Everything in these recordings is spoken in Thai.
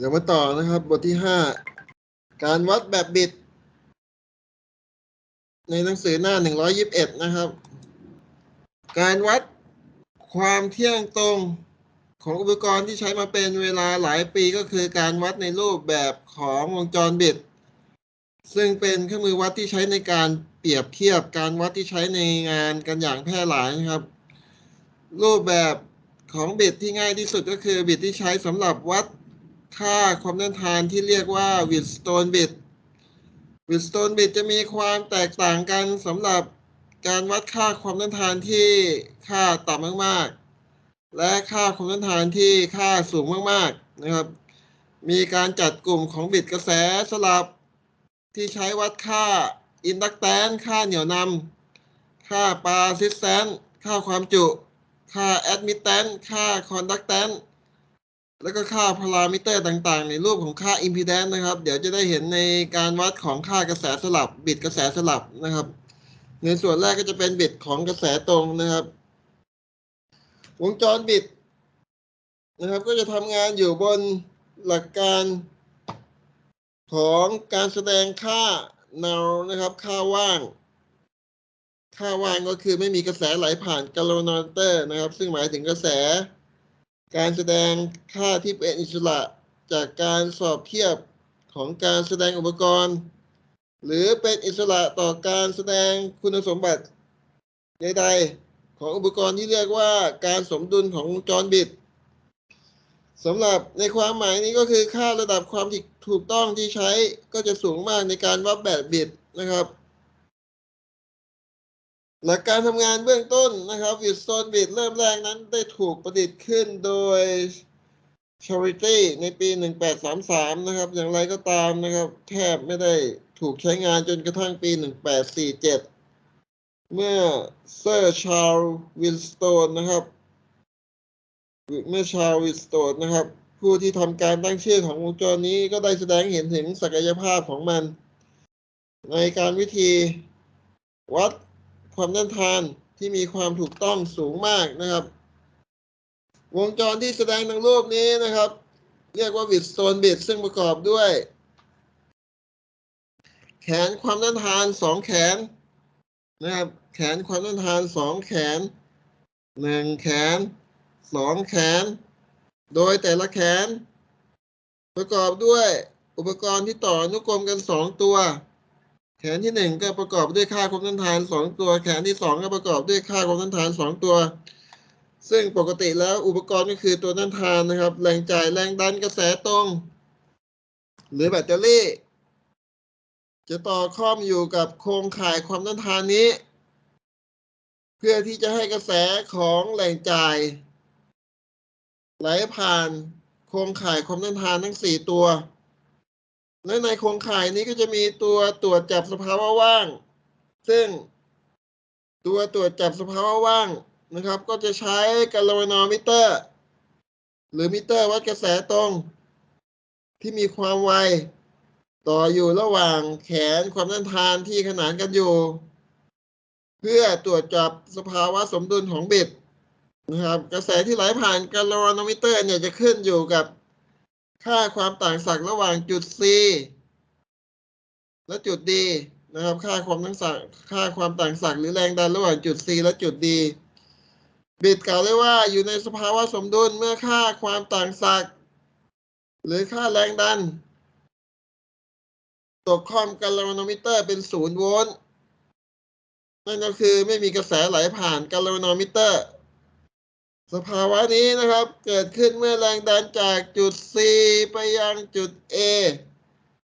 เดี๋ยวมาต่อนะครับ บทที่ห้าการวัดแบบบิด ในหนังสือหน้าหนึ่งร้อยิบเอ็ดนะครับ การวัดความเที่ยงตรงของอุปกรณ์ที่ใช้มาเป็นเวลาหลายปีก็คือการวัดในรูปแบบของวงจรบิด ซึ่งเป็นเครื่องมือวัดที่ใช้ในการเปรียบเทียบการวัดที่ใช้ในงานกันอย่างแพร่หลายนะครับ รูปแบบของบิดที่ง่ายที่สุดก็คือบิดที่ใช้สำหรับวัด ค่าความต้านทานที่เรียกว่าวิดสโตนบิดวิดสโตนบิดจะมีความแตกต่างกันสำหรับการวัดค่าความต้านทานที่ค่าต่ำมากๆ และค่าความต้านทานที่ค่าสูงมากๆนะครับ มีการจัดกลุ่มของบิดกระแสสลับที่ใช้วัดค่าอินดักแตนค่าเหนี่ยวนำค่าปาซิสแตนค่าความจุ ค่าแอดมิตแตนค่าคอนดักแตน แล้วก็ค่าพารามิเตอร์ต่างๆ ในรูปของค่าอิมพีแดนนะครับ เดี๋ยวจะได้เห็นในการวัดของค่ากระแสสลับ บิดกระแสสลับนะครับ ในส่วนแรกก็จะเป็นบิดของกระแสตรงนะครับ วงจรบิดนะครับ ก็จะทำงานอยู่บนหลักการของการแสดงค่า null นะครับ ค่าว่าง ค่าว่างก็คือไม่มีกระแสไหลผ่านกาโลนอเตอร์นะครับ ซึ่งหมายถึงกระแส การแสดงค่าที่เป็นอิสระจากการสอบเทียบของการแสดงอุปกรณ์ หรือเป็นอิสระต่อการแสดงคุณสมบัติใดๆของอุปกรณ์ที่เรียกว่าการสมดุลของวงจรบิดสำหรับในความหมายนี้ก็คือค่าระดับความถูกต้องที่ใช้ก็จะสูงมากในการวัดแบบบิดนะครับ หลักการทำงานเบื้องต้นนะครับวิดโซนบิดเริ่มแรกนั้นได้ถูกประดิษฐ์ขึ้นโดย Charity ในปี 1833 นะครับ อย่างไรก็ตามนะครับ แทบไม่ได้ถูกใช้งานจนกระทั่งปี 1847 เมื่อเซอร์ชาร์ลวินสโตนนะครับ เมื่อชาร์ลวินสโตนนะครับ ผู้ที่ทำการตั้งชื่อของวงจรนี้ก็ได้แสดงเห็นถึงศักยภาพของมัน ในการวิธีวัด ความต้านทานที่มีความถูกต้องสูงมากนะครับ วงจรที่แสดงในรูปนี้นะครับ เรียกว่าบิดโซนบิดซึ่งประกอบด้วย แขนความต้านทานสองแขนนะครับ แขนความต้านทานสองแขนหนึ่งแขนสองแขน โดยแต่ละแขน ประกอบด้วยอุปกรณ์ที่ต่ออนุกรมกันสองตัว แขนที่หนึ่งก็ประกอบด้วยค่าความต้านทานสองตัว แขนที่สองก็ประกอบด้วยค่าความต้านทานสองตัว ซึ่งปกติแล้วอุปกรณ์ก็คือตัวต้านทานนะครับ แรงจ่ายแรงดันกระแสตรง หรือแบตเตอรี่ จะต่อข้อมอยู่กับโครงข่ายความต้านทานนี้ เพื่อที่จะให้กระแสของแรงจ่าย ไหลผ่านโครงข่ายความต้านทานทั้งสี่ตัว และในโครงข่ายนี้ก็จะมีตัวตรวจจับสภาวะว่าง ซึ่งตัวตรวจจับสภาวะว่างนะครับ ก็จะใช้กาโลนอมิเตอร์ หรือมิเตอร์วัดกระแสตรง ที่มีความไว ต่ออยู่ระหว่างแขนความต้านทานที่ขนานกันอยู่ เพื่อตรวจจับสภาวะสมดุลของบิดนะครับ กระแสที่ไหลผ่านกาโลนอมิเตอร์เนี่ยจะขึ้นอยู่กับ ค่าความต่างศักย์ระหว่างจุด C และจุด D นะครับ ค่าความต่างศักย์ค่าความต่างศักย์หรือแรงดันระหว่างจุด C และจุด D บิดกล่าวได้ว่าอยู่ในสภาวะสมดุลเมื่อค่าความต่างศักย์หรือค่าแรงดันตกข้อมกาโลนอมิเตอร์เป็นศูนย์โวลต์นั่นก็คือไม่มีกระแสไหลผ่านกาโลนอมิเตอร์ สภาวะนี้นะครับ เกิดขึ้นเมื่อแรงดันจากจุด C ไปยังจุด A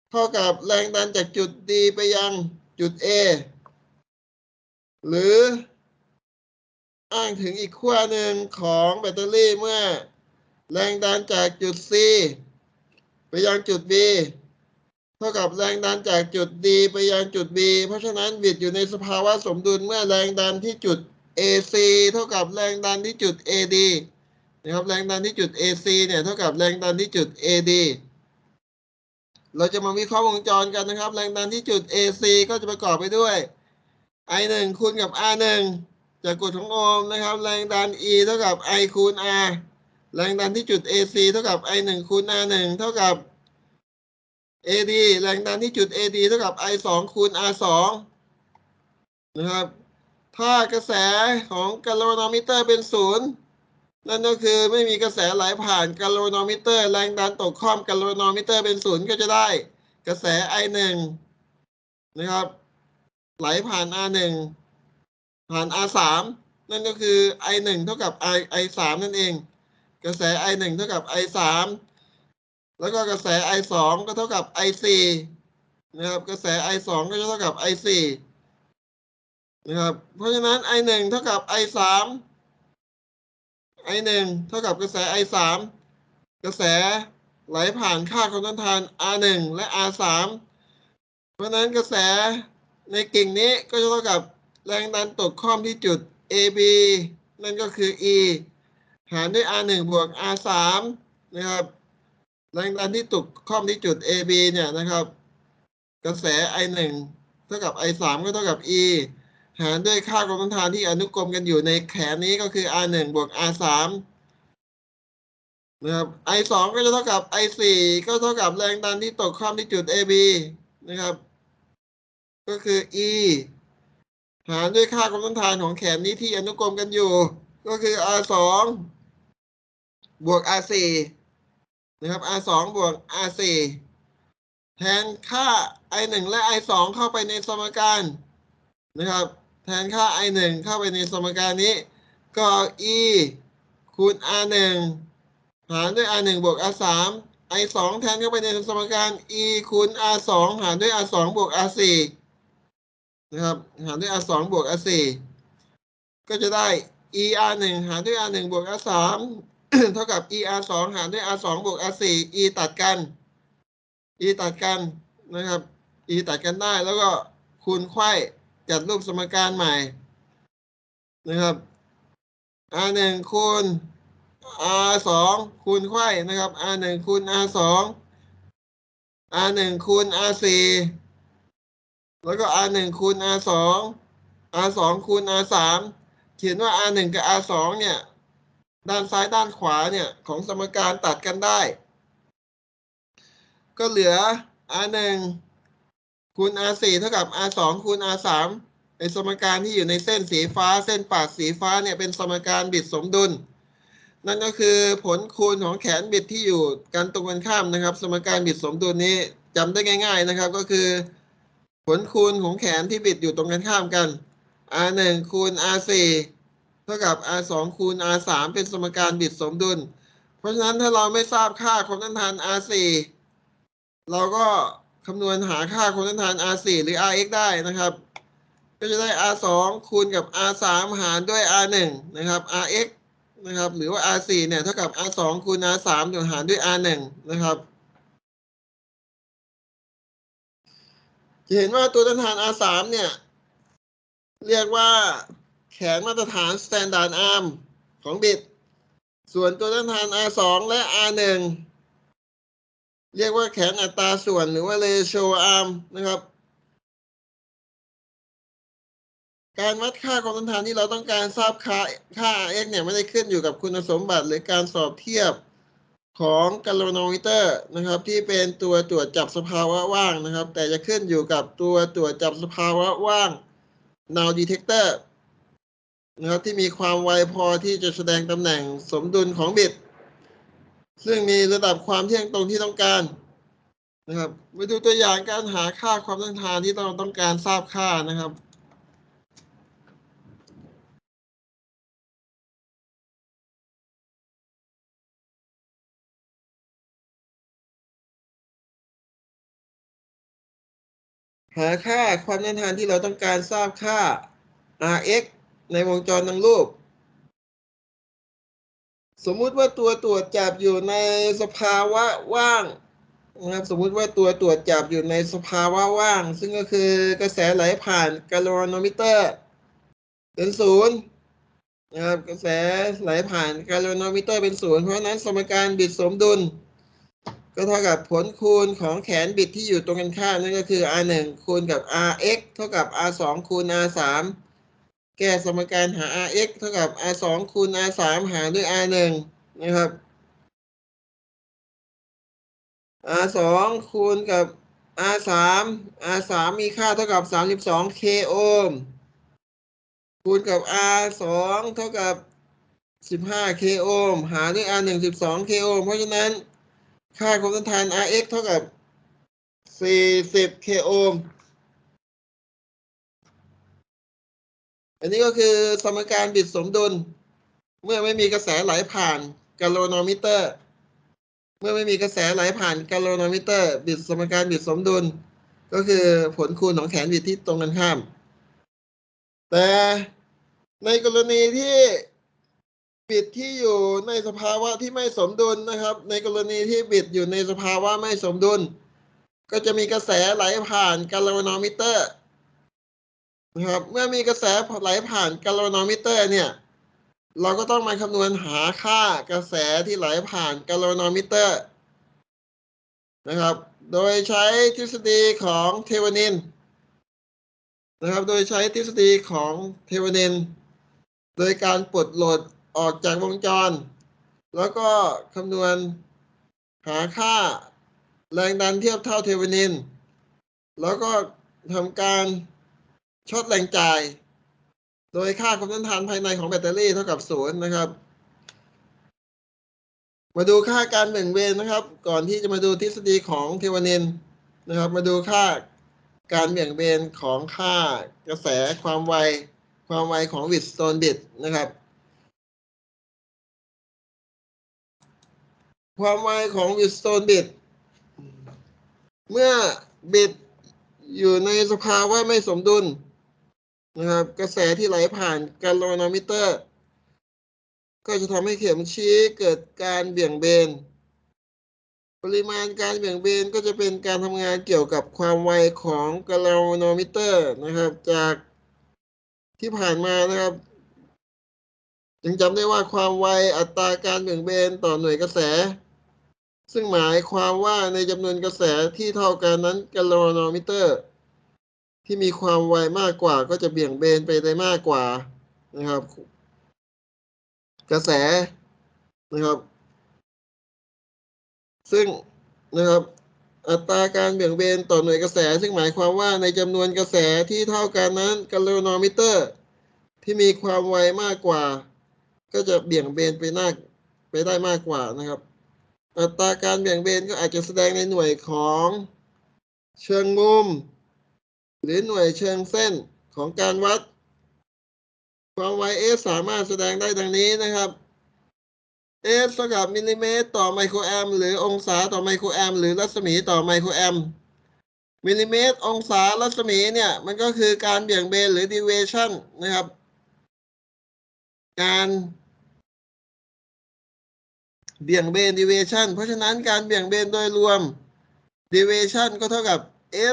เท่ากับแรงดันจากจุด D ไปยังจุด A หรืออ้างถึงอีกขั้วหนึ่งของแบตเตอรี่เมื่อ แรงดันจากจุด C ไปยังจุด B เท่ากับแรงดันจากจุด D ไปยังจุด B เพราะฉะนั้นบิดอยู่ในสภาวะสมดุลเมื่อแรงดันที่จุด AC เท่ากับแรงดันที่จุด AD นะครับแรงดันที่จุด AC เนี่ยเท่ากับแรงดันที่จุด AD เราจะมาวิเคราะห์วงจรกันนะครับ แรงดันที่จุด AC ก็จะประกอบไปด้วย I 1 คูณกับ R 1 จากกฎของโอห์มนะครับ แรงดัน E เท่ากับ I คูณ R แรงดันที่จุด AC เท่ากับ I หนึ่งคูณ R หนึ่งเท่ากับ AD แรงดันที่จุด AD เท่ากับ I สองคูณ R สองนะครับ ถ้ากระแสของกาลนอมิเตอร์เป็นศูนย์นั่นก็คือไม่มีกระแสไหลผ่านกาลนอมิเตอร์ แรงดันตกข้อมกาลนอมิเตอร์เป็นศูนย์ก็จะได้ กระแส I หนึ่งนะครับ ไหลผ่าน R หนึ่งผ่าน R สามนั่นก็คือ I หนึ่งเท่ากับ I I สามนั่นเอง กระแส I หนึ่งเท่ากับ I สามแล้วก็กระแส I สองก็เท่ากับ I สี่นะครับ กระแส I สองก็จะเท่ากับ I สี่ นะครับ เพราะฉะนั้น I หนึ่งเท่ากับ I สาม I หนึ่งเท่ากับกระแส I สามกระแสไหลผ่านค่าความต้านทาน R หนึ่งและ R สามเพราะฉะนั้นกระแสในกิ่งนี้ก็จะเท่ากับแรงดันตกข้อมที่จุด AB นั่นก็คือ E หารด้วย R หนึ่งบวก R สามนะครับ แรงดันที่ตกข้อมที่จุด AB เนี่ยนะครับ กระแส I หนึ่งเท่ากับ I สามก็เท่ากับ E หารด้วยค่าความต้านทานที่อนุกรมกันอยู่ในแขนนี้ก็คือ R หนึ่งบวก R สามนะครับ I สองก็จะเท่ากับ I สี่ก็เท่ากับแรงดันที่ตกข้อมที่จุด AB นะครับ ก็คือ E หารด้วยค่าความต้านทานของแขนนี้ที่อนุกรมกันอยู่ ก็คือ R สองบวก R สี่นะครับ R สองบวก R สี่แทนค่า I หนึ่งและ I สองเข้าไปในสมการนะครับ แทนค่า I หนึ่งเข้าไปในสมการนี้ ก็ E คูณ R หนึ่งหารด้วย R หนึ่งบวก R สาม I สองแทนเข้าไปในสมการ E คูณ R สองหารด้วย R สองบวก R สี่นะครับหารด้วย R สองบวก R สี่ก็จะได้ E R หนึ่งหารด้วย R หนึ่งบวก R สามเท่ากับ E R สองหารด้วย R สองบวก R สี่ E ตัดกัน E ตัดกันนะครับ E ตัดกันได้แล้วก็คูณไขว้ จัดรูปสมการใหม่ นะครับ R หนึ่งคูณ R สองคูณไขว้นะครับ R หนึ่งคูณ R สอง R หนึ่งคูณ R สี่แล้วก็ R หนึ่งคูณ R สอง R สองคูณ R สามเขียนว่า R หนึ่งกับ R สองเนี่ย ด้านซ้ายด้านขวาเนี่ย ของสมการตัดกันได้ ก็เหลือ R หนึ่ง คูณ R สี่เท่ากับ R สองคูณ R สามไอสมการที่อยู่ในเส้นสีฟ้าเส้นปาดสีฟ้าเนี่ยเป็นสมการบิดสมดุล นั่นก็คือผลคูณของแขนบิดที่อยู่กันตรงกันข้ามนะครับ สมการบิดสมดุลนี้จำได้ง่าย ๆนะครับ ก็คือ ผลคูณของแขนที่บิดอยู่ตรงกันข้ามกัน R หนึ่งคูณ R สี่เท่ากับ R สองคูณ R สามเป็นสมการบิดสมดุล เพราะฉะนั้นถ้าเราไม่ทราบค่าความต้านทาน R สี่เราก็ คำนวณหาค่าความต้นทาน R สี่หรือ Rx ได้นะครับ ก็จะได้ R สองคูณกับ R สามหารด้วย R หนึ่งนะครับ Rx นะครับ หรือว่า R สี่เนี่ยเท่ากับ R สองคูณ R3 สามหารด้วย R หนึ่งนะครับจะเห็นว่าตัวต้นทาน R สามเนี่ย เรียกว่าแขนมาตรฐาน Standard Arm ของบิดส่วนตัวต้นทาน R สองและ R หนึ่ง เรียกว่าแขนอัตราส่วนหรือว่า Ratio Arm นะครับ การวัดค่าความต้านทานที่เราต้องการทราบค่าค่า x เนี่ยไม่ได้ขึ้นอยู่กับคุณสมบัติหรือการสอบเทียบของกาลวานอมิเตอร์นะครับ ที่เป็นตัวตรวจจับสภาวะว่างนะครับ แต่จะขึ้นอยู่กับตัวตรวจจับสภาวะว่าง null detector นะครับที่มีความไวพอที่จะแสดงตำแหน่งสมดุลของบิต ซึ่งมีระดับความเที่ยงตรงที่ต้องการนะครับมาดูตัวอย่างการหาค่าความต้านทานที่เราต้องการทราบค่านะครับหาค่าความต้านทานที่เราต้องการทราบค่า Rx ในวงจรทางรูป สมมุติว่าตัวตรวจจับอยู่ในสภาวะว่างนะครับสมมุติว่าตัวตรวจจับอยู่ในสภาวะว่าง ซึ่งก็คือกระแสไหลผ่านกาลวานอมิเตอร์เป็นศูนย์นะครับกระแสไหลผ่านกาลวานอมิเตอร์เป็นศูนย์เพราะนั้นสมการบิดสมดุล ก็เท่ากับผลคูณของแขนบิดที่อยู่ตรงกันข้ามนั่นก็คือ r 1คูณกับ rx เท่ากับ r 2คูณ r 3 แก้สมการหา r(x) เท่ากับ r2 คูณ r3 หารด้วย r1 นะครับ r2 คูณกับ r3 r3 มีค่าเท่ากับ 32 k โอห์มคูณกับ r2 เท่ากับ 15 k โอห์มหารด้วย r1 12 k โอห์มเพราะฉะนั้น ค่าความต้านทาน r(x) เท่ากับ 40 k โอห์ม อันนี้ก็คือสมการบิดสมดุล เมื่อไม่มีกระแสไหลผ่านกาโลนอมิเตอร์ เมื่อไม่มีกระแสไหลผ่านกาโลนอมิเตอร์ บิดสมการบิดสมดุล ก็คือผลคูณของแขนบิดที่ตรงกันข้าม แต่ในกรณีที่บิดที่อยู่ในสภาวะที่ไม่สมดุลนะครับ ในกรณีที่บิดอยู่ในสภาวะไม่สมดุล ก็จะมีกระแสไหลผ่านกาโลนอมิเตอร์ นะครับ เมื่อมีกระแสไหลผ่านกาโลนอมิเตอร์เนี่ย เราก็ต้องมาคำนวณหาค่ากระแสที่ไหลผ่านกาโลนอมิเตอร์ นะครับ โดยใช้ทฤษฎีของเทวานินนะครับ โดยใช้ทฤษฎีของเทวานิน โดยการปลดโหลดออกจากวงจร แล้วก็คำนวณหาค่าแรงดันเทียบเท่าเทวานิน แล้วก็ทำการ ช็อตแรงจ่าย โดยค่าความต้านทานภายในของแบตเตอรี่เท่ากับศูนย์นะครับ มาดูค่าการแบ่งเบนนะครับ ก่อนที่จะมาดูทฤษฎีของเทวานินนะครับ มาดูค่าการแบ่งเบนของค่ากระแสความไว ความไวของวิดสโตนบิดนะครับ ความไวของวิดสโตนบิดเมื่อบิดอยู่ในสภาวะไม่สมดุล นะครับ กระแสที่ไหลผ่านกาโลนอมิเตอร์ ก็จะทำให้เข็มชี้เกิดการเบี่ยงเบน ปริมาณการเบี่ยงเบนก็จะเป็นการทำงานเกี่ยวกับความไวของกาโลนอมิเตอร์นะครับ จากที่ผ่านมานะครับยังจำได้ว่าความไวอัตราการเบี่ยงเบนต่อหน่วยกระแส ซึ่งหมายความว่าในจำนวนกระแสที่เท่ากันนั้นกาโลนอมิเตอร์ ที่มีความไวมากกว่าก็จะเบี่ยงเบนไปได้มากกว่านะครับ กระแสนะครับ ซึ่งนะครับ อัตราการเบี่ยงเบนต่อหน่วยกระแส ซึ่งหมายความว่าในจำนวนกระแสที่เท่ากันนั้นกาโลนอมิเตอร์ ที่มีความไวมากกว่า ก็จะเบี่ยงเบนไปหน้าไปได้มากกว่านะครับ อัตราการเบี่ยงเบนก็อาจจะแสดงในหน่วยของเชิงมุม หรือหน่วยเชิงเส้นของการวัด ความไว s สสามารถแสดงได้ดังนี้นะครับ s เท่ากับมิลลิเมตรต่อไมโครแอมหรือองศาต่อไมโครแอมหรือรัศมีต่อไมโครแอมมิลลิเมตร องศารัศมีเนี่ย มันก็คือการเบี่ยงเบนหรือ deviation นะครับ การเบี่ยงเบน deviation เพราะฉะนั้นการเบี่ยงเบนโดยรวม deviation ก็เท่ากับ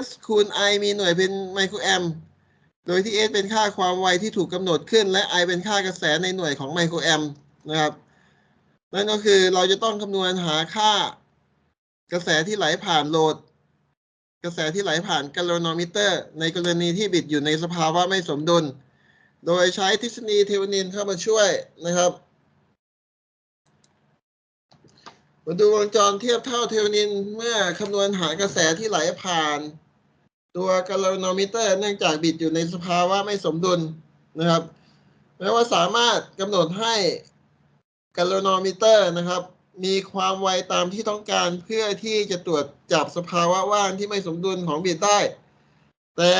s คูณ i มีหน่วยเป็นไมโครแอมป์โดยที่ s เป็นค่าความไวที่ถูกกำหนดขึ้น และ i เป็นค่ากระแสในหน่วยของไมโครแอมป์นะครับ นั่นก็คือเราจะต้องคำนวณหาค่ากระแสที่ไหลผ่านโหลด กระแสที่ไหลผ่านกาโนอมิเตอร์ ในกรณีที่บิดอยู่ในสภาวะไม่สมดุล โดยใช้ทฤษฎีเทวนินเข้ามาช่วยนะครับ มาดูวงจรเทียบเท่าเทวนินเมื่อคำนวณหากระแสที่ไหลผ่าน ตัวกาโลนอมิเตอร์เนื่องจากบิดอยู่ในสภาวะไม่สมดุลนะครับแม้ว่าสามารถกำหนดให้กาโลนอมิเตอร์นะครับ มีความไวตามที่ต้องการเพื่อที่จะตรวจจับสภาวะว่างที่ไม่สมดุลของบิดได้ แต่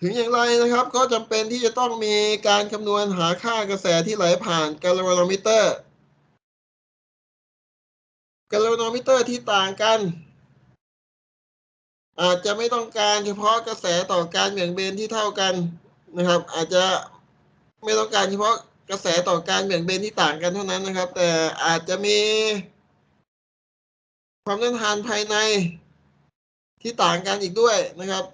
ถึงอย่างไรนะครับ ก็จำเป็นที่จะต้องมีการคำนวณหาค่ากระแสที่ไหลผ่านกาโลนอมิเตอร์ กาโลนอมิเตอร์ที่ต่างกัน อาจจะไม่ต้องการเฉพาะกระแสต่อการเบี่ยงเบนที่เท่ากันนะครับ อาจจะไม่ต้องการเฉพาะกระแสต่อการเบี่ยงเบนที่ต่างกันเท่านั้นนะครับ แต่อาจจะมีความต้านทานภายในที่ต่างกันอีกด้วยนะครับ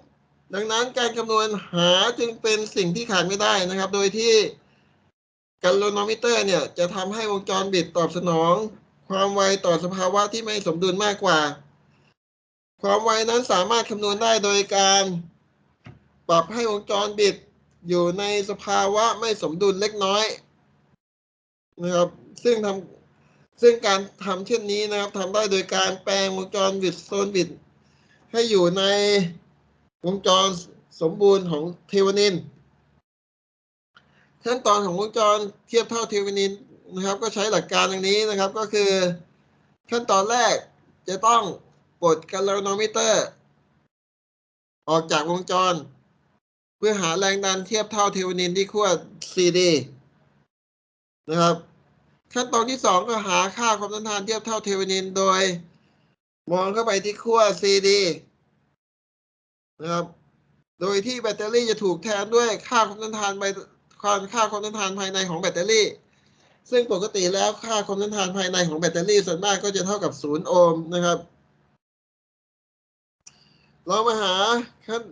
ดังนั้นการคำนวณหาจึงเป็นสิ่งที่ขาดไม่ได้นะครับ โดยที่การโลนอมิเตอร์เนี่ยจะทำให้วงจรบิดตอบสนอง ความไวต่อสภาวะที่ไม่สมดุลมากกว่า ความไวนั้นสามารถคำนวณได้โดยการปรับให้วงจรบิดอยู่ในสภาวะไม่สมดุลเล็กน้อยนะครับ ซึ่งทำซึ่งการทำเช่นนี้นะครับทำได้โดยการแปลงวงจรบิดโซนบิด ให้อยู่ในวงจรสมบูรณ์ของเทวนินขั้นตอนของวงจรเทียบเท่าเทวนิน นะครับก็ใช้หลักการอย่างนี้นะครับก็คือ ขั้นตอนแรกจะต้องปลดกาลโนมิเตอร์ ออกจากวงจร เพื่อหาแรงดันเทียบเท่าเทวนินที่ขั้ว CD นะครับ ขั้นตอนที่สองก็หาค่าความต้านทานเทียบเท่าเทวนินโดย มองเข้าไปที่ขั้ว CD นะครับ โดยที่แบตเตอรี่จะถูกแทนด้วยค่าความต้านทานไปความค่าความต้านทานภายในของแบตเตอรี่ ซึ่งปกติแล้วค่าความต้านทานภายในของแบตเตอรี่ส่วนมากก็จะเท่ากับศูนย์โอห์มนะครับ เรามาหาขั้น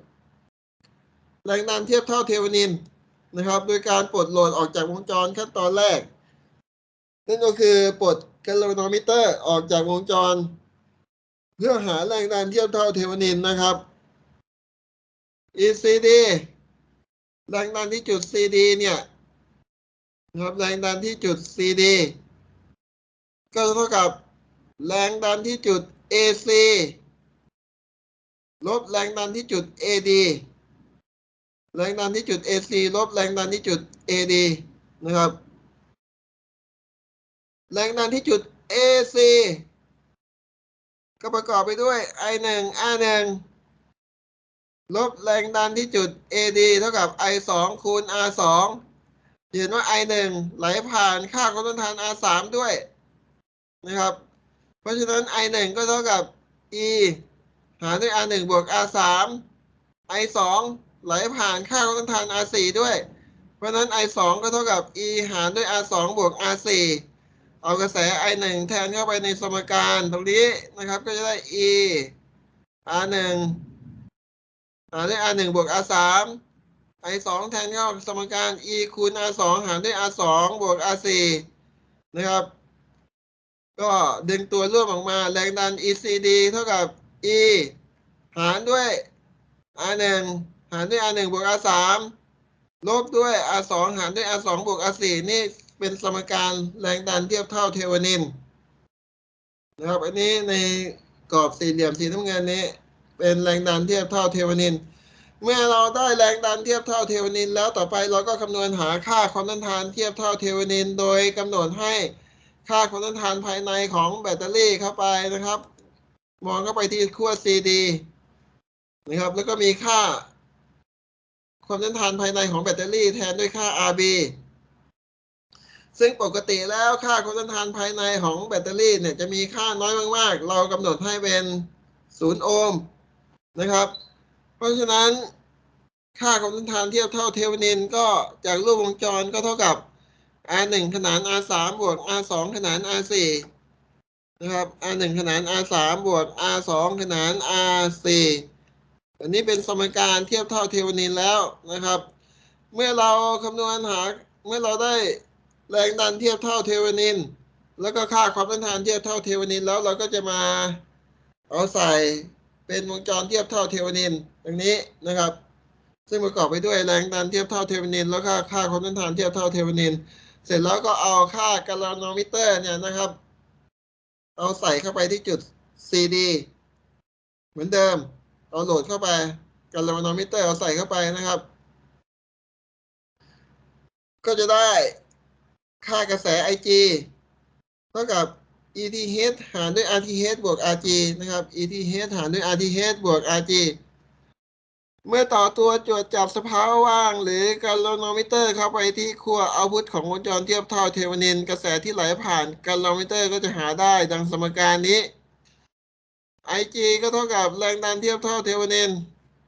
แรงดันเทียบเท่าเทวนินนะครับ โดยการปลดโหลดออกจากวงจรขั้นตอนแรก นั่นก็คือปลดแกลโนมิเตอร์ออกจากวงจร เพื่อหาแรงดันเทียบเท่าเทวนินนะครับ ECD แรงดันที่จุด CD เนี่ย นะครับแรงดันที่จุด CD ก็เท่ากับแรงดันที่จุด AC ลบแรงดันที่จุด AD แรงดันที่จุด AC ลบแรงดันที่จุด AD นะครับ แรงดันที่จุด AC ก็ประกอบไปด้วย I1 R1 ลบแรงดันที่จุด AD เท่ากับ I2 คูณ R2 เห็นว่า I1 ไหลผ่านค่าความต้นทาน R3 ด้วยนะครับ เพราะฉะนั้น I1 ก็เท่ากับ E หารด้วย R1 บวก R3 I2 ไหลผ่านค่าความต้นทาน R4 ด้วย เพราะฉะนั้น I2 ก็เท่ากับ E หารด้วย R2 บวก R4 เอากระแส I1 แทนเข้าไปในสมการตรงนี้นะครับ ก็จะได้ E R1 หารด้วย R1 บวก R3 I2 แทนเข้าสมการ E คูณ R2 หารด้วย R2 บวก R4 นะครับ ก็ดึงตัวร่วมออกมาแรงดัน ECD เท่ากับ E หารด้วย R1 หารด้วย R1 บวก R3 ลบด้วย R2 หารด้วย R2 บวก R4 นี่เป็นสมการแรงดันเทียบเท่าเทวนินนะครับ อันนี้ในกรอบสี่เหลี่ยมสีน้ำเงินนี้ เป็นแรงดันเทียบเท่าเทวนิน เมื่อเราได้แรงดันเทียบเท่าเทวนิน แล้วต่อไปเราก็คำนวณหาค่าความต้านทานเทียบเท่าเทวนิน โดยกำหนดให้ค่าความต้านทานภายในของแบตเตอรี่เข้าไปนะครับ มองเข้าไปที่ขั้ว CD นะครับ แล้วก็มีค่า ความต้านทานภายในของแบตเตอรี่แทนด้วยค่า RB ซึ่งปกติแล้วค่าความต้านทานภายในของแบตเตอรี่เนี่ยจะมีค่าน้อยมาก ๆ เรากำหนดให้เป็น 0 โอห์มนะครับ ราะฉะนั้นค่าความต้านทานเทียบเท่าเทวนินก็จากรูปวงจรก็เท่ากับ R1 ขนาน R3 บวก R2 ขนาน R4 นะครับ R1 ขนาน R3 บวก R2 ขนาน R4 อันนี้เป็นสมการเทียบเท่าเทวนินแล้วนะครับ เมื่อเราคำนวณหาเมื่อเราได้แรงดันเทียบเท่าเทวนิน แล้วก็ค่าความต้านทานเทียบเท่าเทวนินแล้วเราก็จะมาเอาใส่ เป็นวงจรเทียบเท่าเทวนินอย่างนี้นะครับ ซึ่งประกอบไปด้วยแรงดันเทียบเท่าเทวนิน แล้วก็ค่าความต้านทานเทียบเท่าเทวนิน เสร็จแล้วก็เอาค่ากาลโนมิเตอร์เนี่ยนะครับ เอาใส่เข้าไปที่จุด CD เหมือนเดิม เอาโหลดเข้าไปกาลโนมิเตอร์เอาใส่เข้าไปนะครับ ก็จะได้ค่ากระแส IG เท่ากับ ETH หารด้วย RTH บวก RG นะครับ ETH หารด้วย RTH บวก RG เมื่อต่อตัวตรวจจับสภาวะว่าง หรือกาลโนมิเตอร์เข้าไปที่ขั้วเอาพุตของวงจรเทียบเท่าเทวนินกระแสที่ไหลผ่านกาลโนมิเตอร์ก็จะหาได้ดังสมการนี้ IG ก็เท่ากับแรงดันเทียบเท่าเทวนิน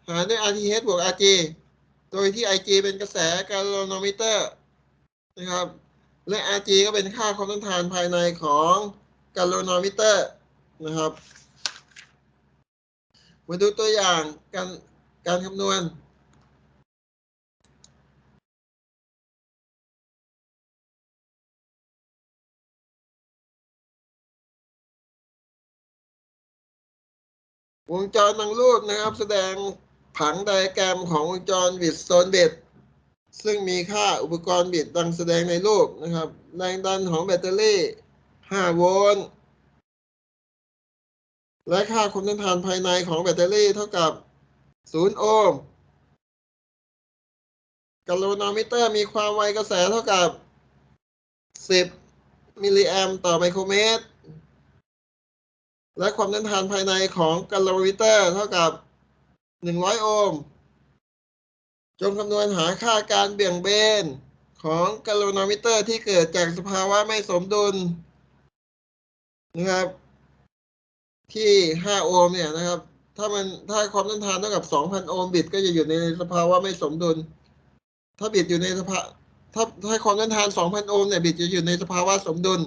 หารด้วย RTH บวก RG โดยที่ IG เป็นกระแสกาลโนมิเตอร์นะครับ และ RG ก็เป็นค่าความต้านทานภายในของ กาลโนมิเตอร์นะครับ มาดูตัวอย่างการการคำนวณวงจรบางรูปนะครับ แสดงผังไดอะแกรมของวงจรบิดโซนบิดซึ่งมีค่าอุปกรณ์บิดดังแสดงในรูปนะครับ แรงดันของแบตเตอรี่ 5โวลต์และค่าความต้านทานภายในของแบตเตอรี่เท่ากับ0โอห์มกาโลนามิเตอร์มีความไวกระแสเท่ากับ10มิลลิแอมต่อไมโครเมตร และความต้านทานภายในของกาโลมิเตอร์เท่ากับ100โอห์มจงคำนวณหาค่าการเบี่ยงเบนของกาโลนามิเตอร์ที่เกิดจากสภาวะไม่สมดุล นะครับ ที่ 5 โอห์มเนี่ยนะครับ ถ้ามันถ้าความต้านทานเท่ากับ 2,000 โอห์มบิตก็จะอยู่ในสภาวะไม่สมดุล ถ้าบิตอยู่ในสภาถ้าถ้าความต้านทาน 2,000 โอห์มเนี่ยบิตจะอยู่ในสภาวะสมดุล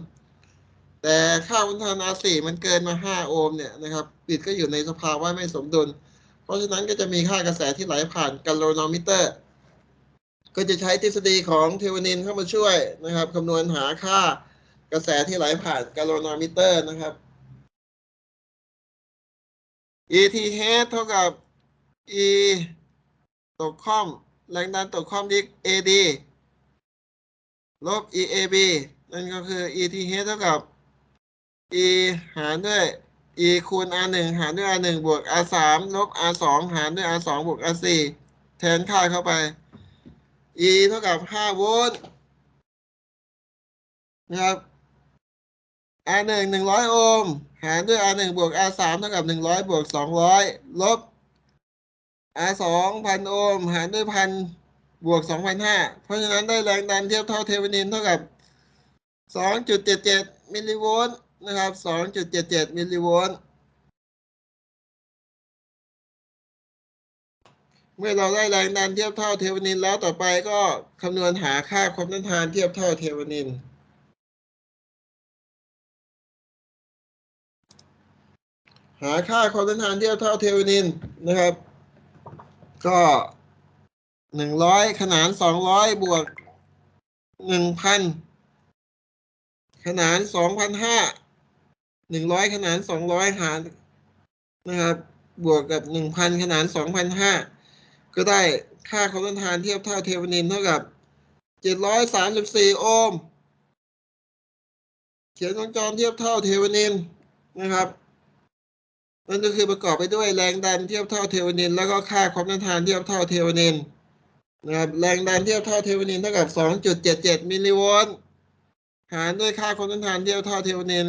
แต่ค่าความต้านทาน R4 มันเกินมา 5 โอห์มเนี่ยนะครับ บิตก็อยู่ในสภาวะไม่สมดุล เพราะฉะนั้นก็จะมีค่ากระแสที่ไหลผ่านกาโลนามิเตอร์ก็จะใช้ทฤษฎีของเทวนินเข้ามาช่วยนะครับคำนวณหาค่า กระแสที่ไหลผ่านกาโลนามิเตอร์นะครับ ETH เท่ากับ E ตกค่อมแรงดันตกค่อมดิก AD ลบ EAB นั่นก็คือ ETH เท่ากับ E หารด้วย E คูณ R1 หารด้วย R1 บวก R3 ลบ R2 หารด้วย R2 บวก R4 แทนค่าเข้าไป E เท่ากับ5โวลต์นะครับ R1 100โอห์มหารด้วย R1 บวก R3 เท่ากับ100บวก200ลบ R2 1,000โอห์มหารด้วย1,000บวก2,500เพราะฉะนั้นได้แรงดันเทียบเท่าเทวนินเท่ากับ2.77มิลลิโวลต์นะครับ2.77มิลลิโวลต์เมื่อเราได้แรงดันเทียบเท่าเทวนินแล้วต่อไปก็คำนวณหาค่าความต้านทานเทียบเท่าเทวนิน หาค่าความต้านทานเทียบเท่าเทวินินนะครับ ก็หนึ่งร้อยขนานสองร้อยบวกหนึ่งพันขนานสองพันห้าหนึ่งร้อยขนานสองร้อยหารนะครับ บวกกับหนึ่งพันขนานสองพันห้าก็ได้ค่าความต้านทานเทียบเท่าเทวนินเท่ากับเจ็ดร้อยสามสิบสี่โอห์มเขียนวงจรเทียบเท่าเทวนินนะครับ นั่นก็คือประกอบไปด้วยแรงดันเทียบเท่าเทวนิน แล้วก็ค่าความต้านทานเทียบเท่าเทวนินนะครับแรงดันเทียบเท่าเทวนินเท่ากับ 2.77 มิลลิโวลต์หารด้วยค่าความต้านทานเทียบเท่าเทวนิน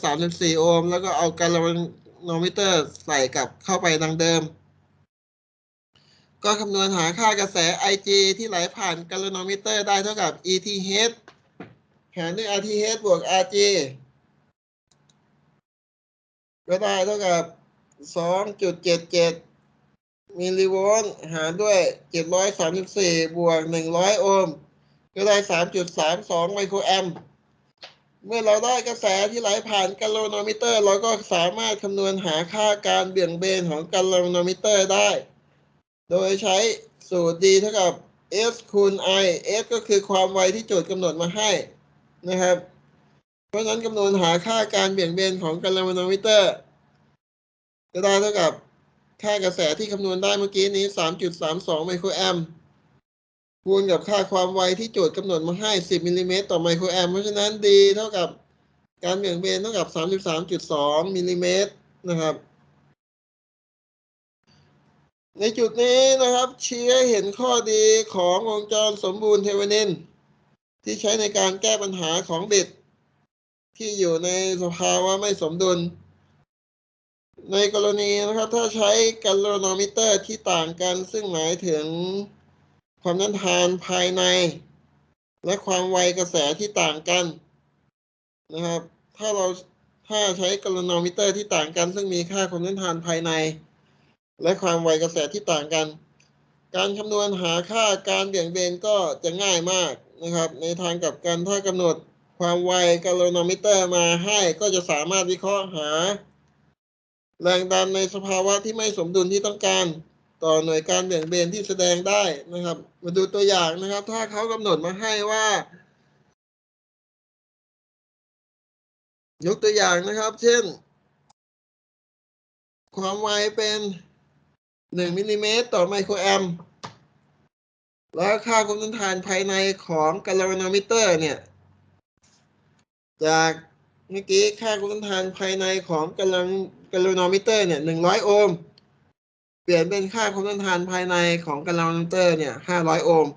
734 โอห์ม แล้วก็เอากาลวโนมิเตอร์ใส่กลับเข้าไปดังเดิม ก็คำนวณหาค่ากระแส Ig ที่ไหลผ่านกาลโนมิเตอร์ได้เท่ากับ ETH หารด้วย RTH บวก RG ก็ได้เท่ากับ2.77มิลลิโวลต์หารด้วย734บวก100โอห์มก็ได้3.32ไมโครแอมป์เมื่อเราได้กระแสที่ไหลผ่านกาโลโนมิเตอร์ เราก็สามารถคำนวณหาค่าการเบี่ยงเบนของกาโลโนมิเตอร์ได้ โดยใช้สูตร D เท่ากับ S คูณ I S ก็คือความไวที่โจทย์กำหนดมาให้นะครับ เพราะฉะนั้นคำนวณหาค่าการเบี่ยงเบนของกาโลโนมิเตอร์ จะได้เท่ากับค่ากระแสที่คำนวณได้เมื่อกี้นี้ 3.32 ไมโครแอมป์คูณกับค่าความไวที่โจทย์กำหนดมาให้ 10 มิลลิเมตรต่อไมโครแอมป์เพราะฉะนั้น D เท่ากับการเบี่ยงเบนเท่ากับ 33.2 มิลลิเมตรนะครับ ในจุดนี้นะครับเชี้ให้เห็นข้อดีของวงจรสมบูรณ์เทวนินที่ใช้ในการแก้ปัญหาของบิด ที่อยู่ในสภาวะไม่สมดุล ในกรณีนะครับ ถ้าใช้กาลโนมิเตอร์ที่ต่างกัน ซึ่งหมายถึงความต้านทานภายใน และความไวกระแสที่ต่างกันนะครับ ถ้าเราถ้าใช้กาลโนมิเตอร์ที่ต่างกัน ซึ่งมีค่าความต้านทานภายใน และความไวกระแสที่ต่างกัน การคำนวณหาค่าการเบี่ยงเบนก็จะง่ายมากนะครับ ในทางกับกันถ้ากำหนด ความไวกาลโนมิเตอร์มาให้ก็จะสามารถวิเคราะห์หา แรงดันในสภาวะที่ไม่สมดุลที่ต้องการ ต่อหน่วยการเบี่ยงเบนที่แสดงได้นะครับ มาดูตัวอย่างนะครับ ถ้าเขากำหนดมาให้ว่า ยกตัวอย่างนะครับ เช่น ความไวเป็นหนึ่งมิลลิเมตรต่อไมโครแอมป์แล้วค่าความต้านทานภายในของกาลวาโนมิเตอร์เนี่ย จากเมื่อกี้ค่าความต้านทานภายในของกำลังกาลโนมิเตอร์เนี่ยหนึ่งร้อยโอห์มเปลี่ยนเป็นค่าความต้านทานภายในของกาลโนมิเตอร์เนี่ยห้าร้อยโอห์ม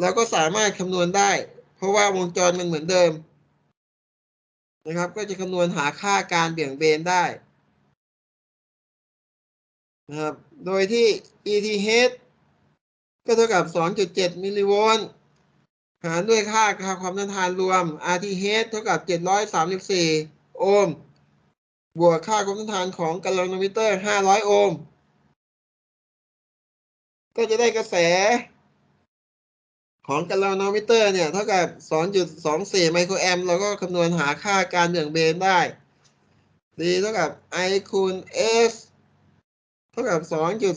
แล้วก็สามารถคำนวณได้ เพราะว่าวงจรมันเหมือนเดิมนะครับ ก็จะคำนวณหาค่าการเบี่ยงเบนได้นะครับ โดยที่ ETH ก็เท่ากับ 2.7 มิลลิโวลต์ หารด้วยค่าค่าความต้านทานรวม RTH เท่ากับ 734 โอห์ม บวกค่าความต้านทานของกาลโนมิเตอร์ 500 โอห์ม ก็จะได้กระแส ของกาลโนมิเตอร์เนี่ย เท่ากับ 2.24 ไมโครแอมป์เราก็คำนวณหาค่าการเบี่ยงเบนได้ D เท่ากับ I คูณ S เท่ากับ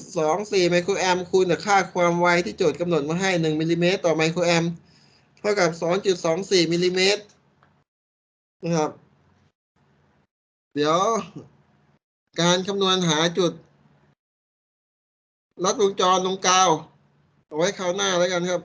2.24 ไมโครแอมป์คูณกับค่าความไวที่โจทย์กำหนดมาให้ 1มิลลิเมตรต่อไมโครแอมป์ ท่ากับ2.24มิลลิเมตรนะครับ เดี๋ยว การคำนวณหาจุดลัดวงจรลงกาว เอาไว้คราวหน้าแล้วกันครับ